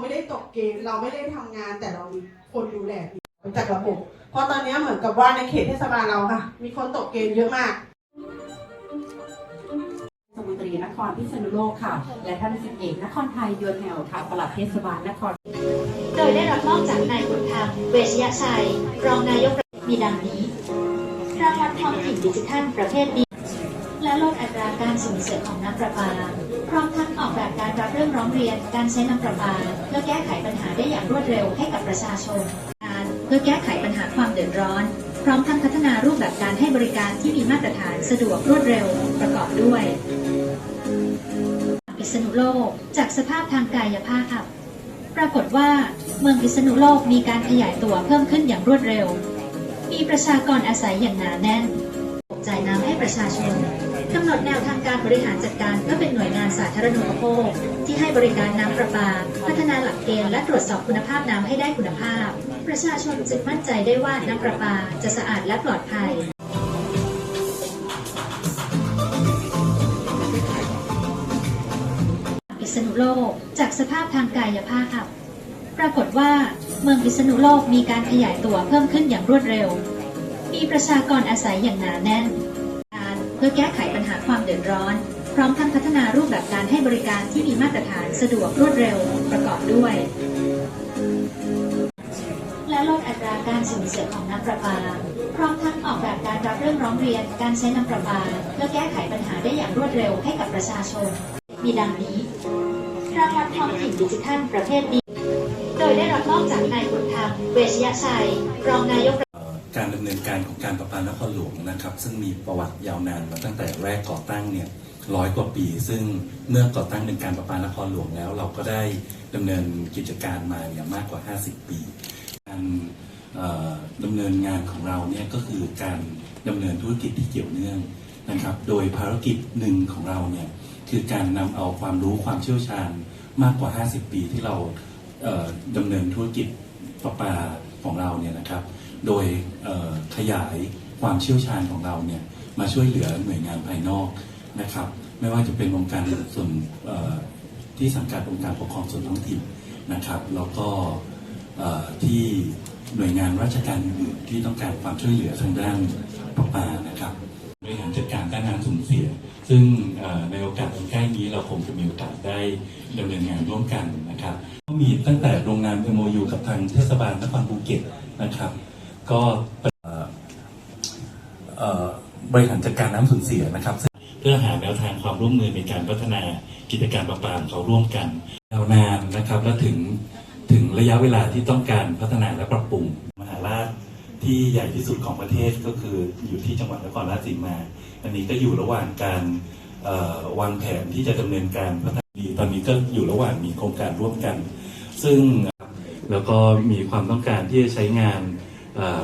ไม่ได้ตกเกณฑ์เราไม่ได้ทำงานแต่เรามีคนดูแลจากระบบเพราะตอนนี้เหมือนกับว่าในเขตเทศบาลเราค่ะ มีคนตกเกณฑ์เยอะมาก สมุทรีนครพิษณุโลกค่ะ และท่านสิบเอกนครไทยยวนแนวค่ะปลัดเทศบาลนคร โดยได้รับมอบจากนายบุญธรรมเวชยชัย รองนายกรัฐมนตรีมีดังนี้รางวัลท้องถิ่นดิจิทัลประเภทดีและลดอัต ราการสูญเสียของน้ำประปา พร้อมทั้งออกแบบการรับเรื่องร้องเรียนการใช้น้ำประปา เพื่อแก้ไขปัญหาได้อย่างรวดเร็วให้กับประชาชนการเพื่อแก้ไขปัญหาความเดือดร้อน พร้อมทั้งพัฒนารูปแบบการให้บริการที่มีมาตรฐานสะดวกรวดเร็วประกอบด้วยพิษณุโลกจากสภาพทางกายภาพ ปรากฏว่าเมืองพิษณุโลกมีการขยายตัวเพิ่มขึ้นอย่างรวดเร็ว มีประชากรอาศัยอย่างหนาแน่นจ่ายน้ำให้ประชาชน กำหนดแนวทางการบริหารจัดการเพื่อเป็นหน่วยงานสาธารณูปโภค ที่ให้บริการน้ำประปา พัฒนาหลักเกณฑ์และตรวจสอบคุณภาพน้ำให้ได้คุณภาพ ประชาชนจึงมั่นใจได้ว่าน้ำประปาจะสะอาดและปลอดภัยพิษณุโลกจากสภาพทางกายภาพ ปรากฏว่าเมืองพิษณุโลกมีการขยายตัวเพิ่มขึ้นอย่างรวดเร็ว มีประชากรอาศัยอย่างหนาแน่น พื่อแก้ไขปัญหาความเดือดร้อน พร้อมทั้งพัฒนารูปแบบการให้บริการที่มีมาตรฐานสะดวกรวดเร็วประกอบด้วย และลดอัตราการสูญเสียของน้ำประปา พร้อมทั้งออกแบบการรับเรื่องร้องเรียนการใช้น้ำประปา เพื่อแก้ไขปัญหาได้อย่างรวดเร็วให้กับประชาชน มีดังนี้รางวัลท้องถิ่นดิจิทัลประเภทดี โดยได้รับมอบจากนายบุญธรรมเวชยชัย รองนายก การดำเนินการของการประปานครหลวงนะครับ ซึ่งมีประวัติยาวนานมาตั้งแต่แรกก่อตั้งเนี่ยร้อยกว่าปี ซึ่งเมื่อก่อตั้งเป็นการประปานครหลวงแล้ว เราก็ได้ดำเนินกิจการมาเนี่ยมากกว่า 50 ปี การเอ่อดำเนินงานของเราเนี่ยก็คือการดำเนินธุรกิจที่เกี่ยวเนื่องนะครับ โดยภารกิจหนึ่งของเราเนี่ยคือการนำเอาความรู้ความเชี่ยวชาญมากกว่า 50 ปีที่เราเอ่อดำเนินธุรกิจประปาของเราเนี่ยนะครับ โดยขยายความเชี่ยวชาญของเราเนี่ยมาช่วยเหลือหน่วยงานภายนอกนะครับ ไม่ว่าจะเป็นองค์การส่วนที่สังกัดองค์การปกครองส่วนท้องถิ่นนะครับแล้วก็ที่หน่วยงานราชการอื่นที่ต้องการความช่วยเหลือทางด้านประปานะครับบริหารจัดการด้านน้ำสูญเสีย ซึ่งในโอกาสใกล้นี้เราคงจะมีโอกาสได้ดำเนินงานร่วมกันนะครับก็มีตั้งแต่โรงงาน MOU กับทางเทศบาลนครภูเก็ตนะครับ ก็บริหารจัดการน้ำสูญเสียนะครับ เพื่อหาแนวทางความร่วมมือในการพัฒนากิจการประปาเขาร่วมกันยาวนานนะครับ และถึงถึงระยะเวลาที่ต้องการพัฒนาและปรับปรุงมหาราชที่ใหญ่ที่สุดของประเทศก็คืออยู่ที่จังหวัดนครราชสีมา อันนี้ก็อยู่ระหว่างการวางแผนที่จะดำเนินการพัฒนาดีตอนนี้ก็อยู่ระหว่างมีโครงการร่วมกัน ซึ่งแล้วก็มีความต้องการที่จะใช้งาน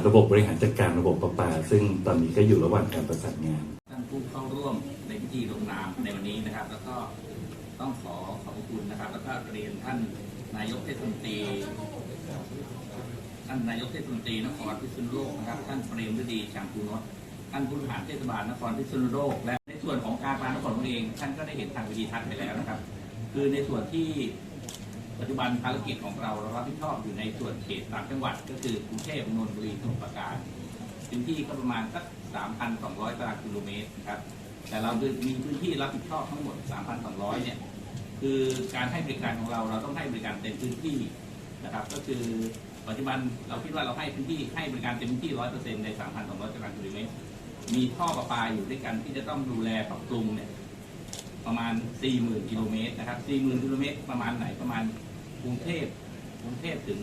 ระบบบริหารจัดการระบบประปา ซึ่งตอนนี้ก็อยู่ระหว่างการประสานงานท่านผู้เข้าร่วมในพิธีลงนามในวันนี้นะครับ แล้วก็ต้องขอขอบคุณนะครับ แล้วก็เรียนท่านนายกเทศมนตรีท่านนายกเทศมนตรีนครพิษณุโลกนะครับ ท่านเปรมฤดีชังคูนศท่านผู้บริหารเทศบาลนครพิษณุโลกและในส่วนของการปานครเอง ท่านก็ได้เห็นทางวิธีทัศน์ไปแล้วนะครับ คือในส่วนที่ ปัจจุบันภารกิจของเราเรารับผิดชอบอยู่ในส่วนเขตสามจังหวัด ก็คือกรุงเทพนนทบุรีสมุทรปราการพื้นที่ก็ประมาณสัก 3,200 ตารางกิโลเมตรนะครับ แต่เรามีพื้นที่รับผิดชอบทั้งหมด 3,200 เนี่ย คือการให้บริการของเราเราต้องให้บริการเต็มพื้นที่นะครับ ก็คือปัจจุบันเราคิดว่าเราให้พื้นที่ให้บริการเต็มพื้นที่ 100%ใน 3,200 ตารางกิโลเมตร มีท่อประปาอยู่ด้วยกันที่จะต้องดูแลปรับปรุงเนี่ยประมาณ 40,000 กิโลเมตรนะครับ 40,000 กิโลเมตรประมาณไหนประมาณ กรุงเทพกรุงเทพถึง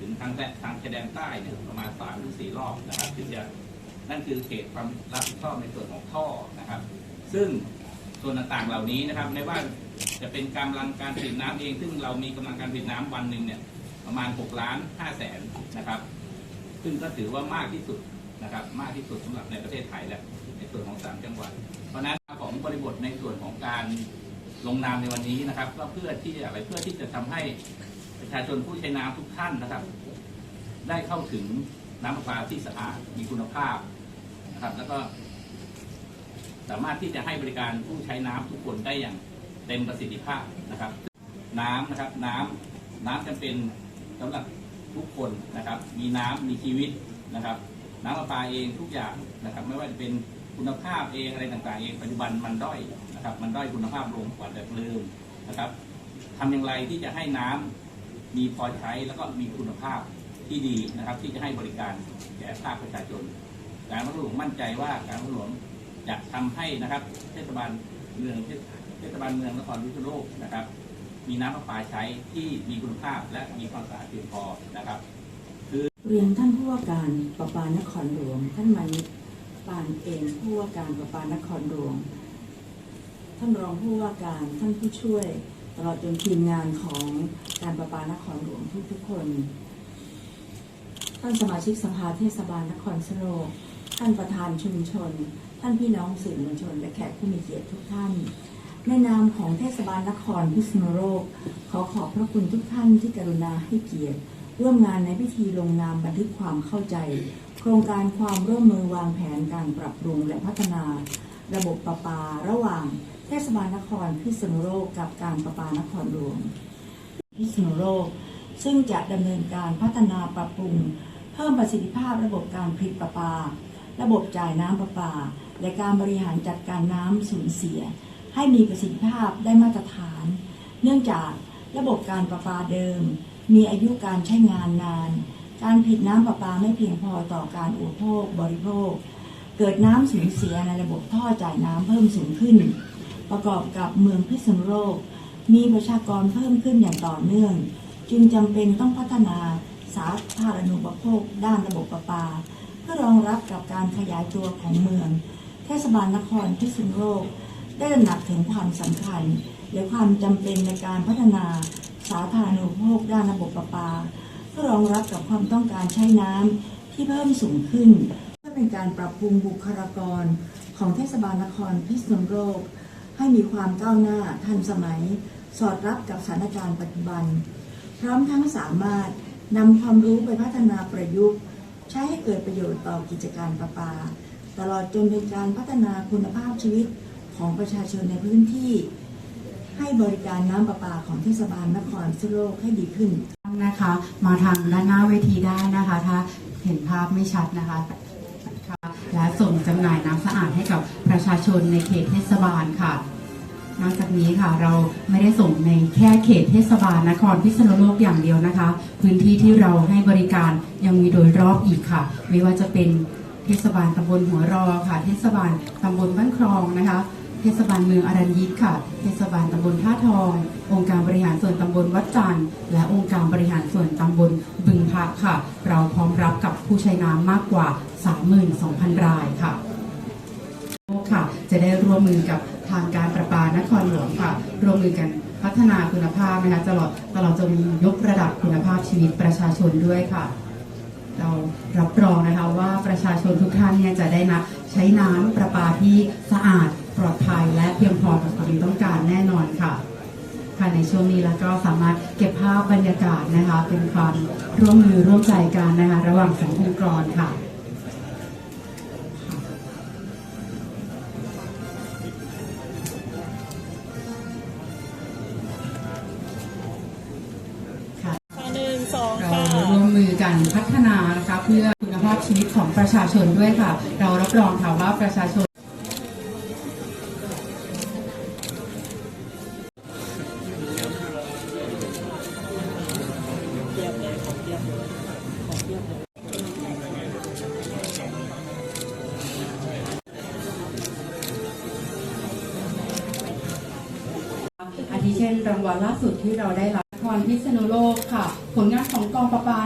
ถึงทางแดนทางชายแดนใต้เนี่ยประมาณสามถึงสี่รอบนะครับที่จะนั่นคือเขตความรับผิดชอบในส่วนของท่อนะครับ ซึ่งส่วนต่างๆเหล่านี้นะครับไม่ว่าจะเป็นกำลังการผลิตน้ำเอง ซึ่งเรามีกำลังการผลิตน้ำวันหนึ่งเนี่ยประมาณ6ล้าน5แสนนะครับ ซึ่งก็ถือว่ามากที่สุดนะครับ มากที่สุดสำหรับในประเทศไทยและในส่วนของสามจังหวัด เพราะนั้นของบริบทในส่วนของการ ลงนามในวันนี้นะครับ ก็เพื่อที่อะไรเพื่อที่จะทำให้ประชาชนผู้ใช้น้ำทุกท่านนะครับ ได้เข้าถึงน้ำประปาที่สะอาดมีคุณภาพนะครับ แล้วก็สามารถที่จะให้บริการผู้ใช้น้ำทุกคนได้อย่างเต็มประสิทธิภาพนะครับ น้ำนะครับน้ำน้ำจำเป็นสำหรับทุกคนนะครับ มีน้ำมีชีวิตนะครับ น้ำประปาเองทุกอย่างนะครับ ไม่ว่าจะเป็นคุณภาพเองอะไรต่างๆ เองปัจจุบันมันด้อย นะครับ มันด้อยคุณภาพลงกว่าแต่เดิมนะครับทำอย่างไรที่จะให้น้ำมีพอใช้แล้วก็มีคุณภาพที่ดีนะครับ ที่จะให้บริการแก่ภาคประชาชน การรถหลวงมั่นใจว่าการรถหลวงจะทำให้นะครับ เทศบาลเมืองเทศบาลเมืองนครพิษณุโลกนะครับ มีน้ำประปาใช้ที่มีคุณภาพและมีความสะอาดเพียงพอนะครับ คือเรียนท่านผู้ว่าการประปานครหลวงท่านมานิตปานเองผู้ว่าการประปานครหลวง ท่านรองผู้ว่าการท่านผู้ช่วย ตลอดจนทีมงานของการประปานครหลวงทุกๆคน ท่านสมาชิกสภาเทศบาลนครสโลกท่านประธานชุมชน ท่านพี่น้องสื่อมวลชน และแขกผู้มีเกียรติทุกท่านในนามของเทศบาลนครพิษณุโลกขอขอบพระคุณทุกท่านที่กรุณาให้เกียรติร่วมงานในพิธีลงนามบันทึกความเข้าใจ โครงการความร่วมมือวางแผนการปรับปรุงและพัฒนา ระบบประปาระหว่าง ศบาลนครพิษณุโลกกับการประปานครหลวงพิษณุโลก ซึ่งจะดำเนินการพัฒนาปรับปรุง เพิ่มประสิทธิภาพระบบการผลิตประปา ระบบจ่ายน้ำประปา และการบริหารจัดการน้ำสูญเสีย ให้มีประสิทธิภาพได้มาตรฐาน เนื่องจากระบบการประปาเดิม มีอายุการใช้งานนาน การผลิตน้ำประปาไม่เพียงพอต่อการอุปโภคบริโภค เกิดน้ำสูญเสียในระบบท่อจ่ายน้ำเพิ่มสูงขึ้น ประกอบกับเมืองพิษณุโลก มีประชากรเพิ่มขึ้นอย่างต่อเนื่อง จึงจำเป็นต้องพัฒนาสาธารณูปโภคด้านระบบประปา เพื่อรองรับกับการขยายตัวของเมือง เทศบาลนครพิษณุโลก ได้ระหนักถึงความสำคัญ และความจำเป็นในการพัฒนาสาธารณูปโภคด้านระบบประปา เพื่อรองรับกับความต้องการใช้น้ำที่เพิ่มสูงขึ้น เพื่อเป็นการปรับปรุงบุคลากรของเทศบาลนครพิษณุโลก ให้มีความก้าวหน้าทันสมัย สอดรับกับสถานการณ์ปัจจุบัน พร้อมทั้งสามารถนำความรู้ไปพัฒนาประยุกต์ ใช้ให้เกิดประโยชน์ต่อกิจการประปา ตลอดจนเป็นการพัฒนาคุณภาพชีวิตของประชาชนในพื้นที่ ให้บริการน้ำประปาของเทศบาลนครสุโลกให้ดีขึ้นนะคะ มาทางด้านหน้าเวทีได้นะคะ ถ้าเห็นภาพไม่ชัดนะคะค่ะ และส่งจำหน่ายน้ำสะอาดให้กับประชาชนในเขตเทศบาลค่ะ นอกจากนี้ค่ะเราไม่ได้ส่งในแค่เขตเทศบาลนครพิษณุโลกอย่างเดียวนะคะ พื้นที่ที่เราให้บริการยังมีโดยรอบอีกค่ะ ไม่ว่าจะเป็นเทศบาลตำบลหัวรอค่ะ เทศบาลตำบลบ้านคลองนะคะ เทศบาลเมืองอรัญยิกค่ะ เทศบาลตำบลท่าทอง องค์การบริหารส่วนตำบลวัดจันทร์และองค์การบริหารส่วนตำบลบึงพักค่ะ เราพร้อมรับกับผู้ใช้น้ำมากกว่า 32,000 รายค่ะค่ะ จะได้ร่วมมือกับทางการประปานครหลวงค่ะ ร่วมมือกันพัฒนาคุณภาพนะคะตลอดตลอดจนยกระดับคุณภาพชีวิตประชาชนด้วยค่ะ เรารับรองนะคะว่าประชาชนทุกท่านเนี่ยจะได้นะใช้น้ำประปาที่สะอาด ปลอดภัยและเพียงพอต่อความต้องการแน่นอนค่ะค่ะในช่วงนี้แล้วก็สามารถเก็บภาพบรรยากาศนะคะ เป็นความร่วมมือร่วมใจกันนะคะ ระหว่างสององค์กรค่ะหนึ่งสองเราค่ะร่วมมือกันพัฒนานะคะเพื่อคุณภาพชีวิตของประชาชนด้วยค่ะ เรารับรองค่ะว่าประชาชน อาทิเช่นรางวัลล่าสุดที่เราได้รับนครพิษณุโลกค่ะ ผลงานของกองประปา